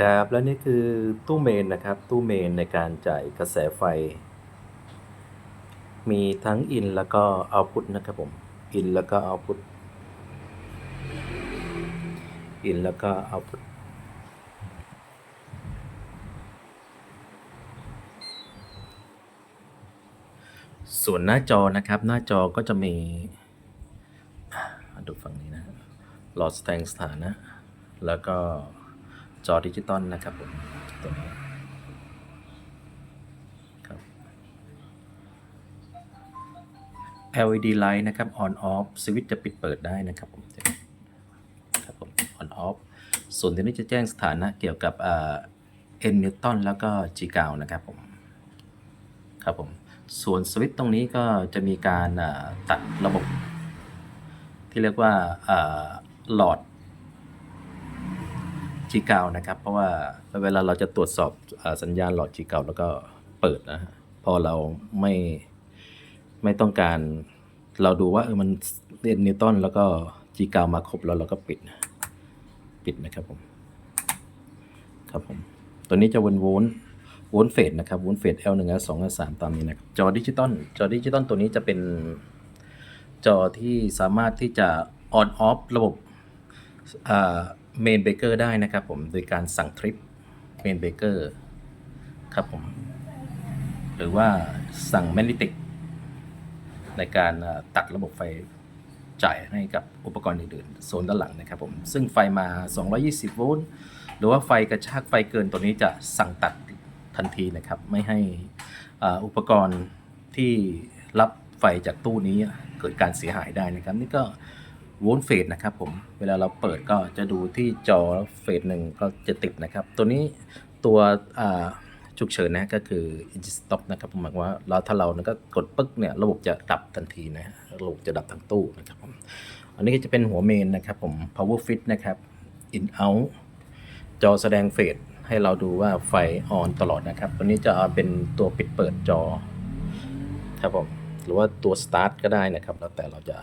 ครับ แล้วนี่คือตู้เมนนะครับ ตู้เมนในการจ่ายกระแสไฟ มีทั้งอินแล้วก็เอาพุตนะครับผม อินแล้วก็เอาพุตอินแล้วก็เอาพุตส่วนหน้าจอนะครับ หน้าจอก็จะมี ดูฝั่งนี้นะ หลอดแสดงสถานะ แล้วก็ จอดิจิตอลนะครับผมตัวนี้ครับ LED light นะครับ on off สวิตช์จะปิดเปิดได้นะครับผมครับผม on off ส่วนตัวนี้จะแจ้งสถานะเกี่ยวกับเอ่อ n นิวตันแล้วก็ g กาวนะครับผมครับผมส่วนสวิตช์ตรงนี้ก็จะมีการตัดระบบ ที่เรียกว่าหลอด G กานะครับ เพราะว่าเวลาเราจะตรวจสอบอสัญญาณหลอด G กาวแล้วก็เปิดนะฮะพอเราไม่ไม่ต้องการเราดูว่าเออมันเรียนนิวตันแล้วก็ G กามาครบแล้วเราก็ปิด ปิดนะครับผมครับผมตัวนี้จะวนวลต์โวลต์เฟสนะครับวลต์เฟส L 1 L 2 L 3ตามนี้นะครับจอดิจิตอลจอดิจิตอลตัวนี้จะเป็นจอที่สามารถที่จะ on off ระบบอ่า เมนเบเกอร์ได้นะครับผมโดยการสั่งทริปเมนเบเกอร์ครับผม หรือว่าสั่งแมกนิติก ในการตัดระบบไฟจ่ายให้กับอุปกรณ์อื่นๆโซนด้านหลังนะครับผม ซึ่งไฟมา 220 โวลต์หรือว่าไฟกระชากไฟเกินตัวนี้จะสั่งตัดทันทีนะครับ ไม่ให้อุปกรณ์ที่รับไฟจากตู้นี้เกิดการเสียหายได้นะครับ นี่ก็ โวลต์เฟสนะครับผมเวลาเราเปิดก็จะดูที่จอเฟสหนึ่งก็จะติดนะครับ ตัวนี้ตัวฉุกเฉินนะก็คือ engine stop นะครับผมหมายว่าเราถ้าเราเนี่ยก็กดปึ๊กเนี่ยระบบจะดับทันทีนะระบบจะดับทั้งตู้นะครับผมอันนี้ก็จะเป็นหัวเมนนะครับผม power fit นะครับ in out จอแสดงเฟสให้เราดูว่าไฟออนตลอดนะครับ ตัวนี้จะเป็นตัวปิดเปิดจอครับผมหรือว่าตัว start ก็ได้นะครับ แล้วแต่เราจะ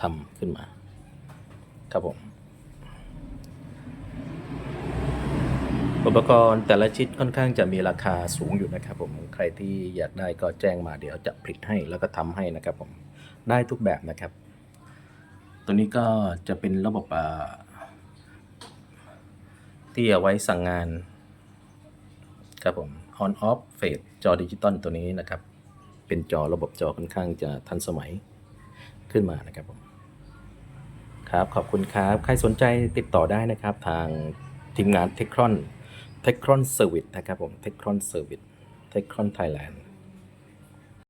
ทำขึ้นมา ครับผมอุปกรณ์แต่ละชิ้นค่อนข้างจะมีราคาสูงอยู่นะครับ ผมใครที่อยากได้ก็แจ้งมาเดี๋ยวจะผลิตให้แล้วก็ทำให้นะครับ ผมได้ทุกแบบนะครับ ตัวนี้ก็จะเป็นระบบที่เอาไว้สั่งงานครับผม on off fade จอดิจิตอลตัวนี้นะครับ เป็นจอระบบจอค่อนข้างจะทันสมัยขึ้นมานะครับผม ครับ ขอบคุณครับ ใครสนใจติดต่อได้นะครับ ทางทีมงานเทคครอนเทคครอนเซอร์วิสนะครับผมเทคครอนเซอร์วิสเทคครอนไทยแลนด์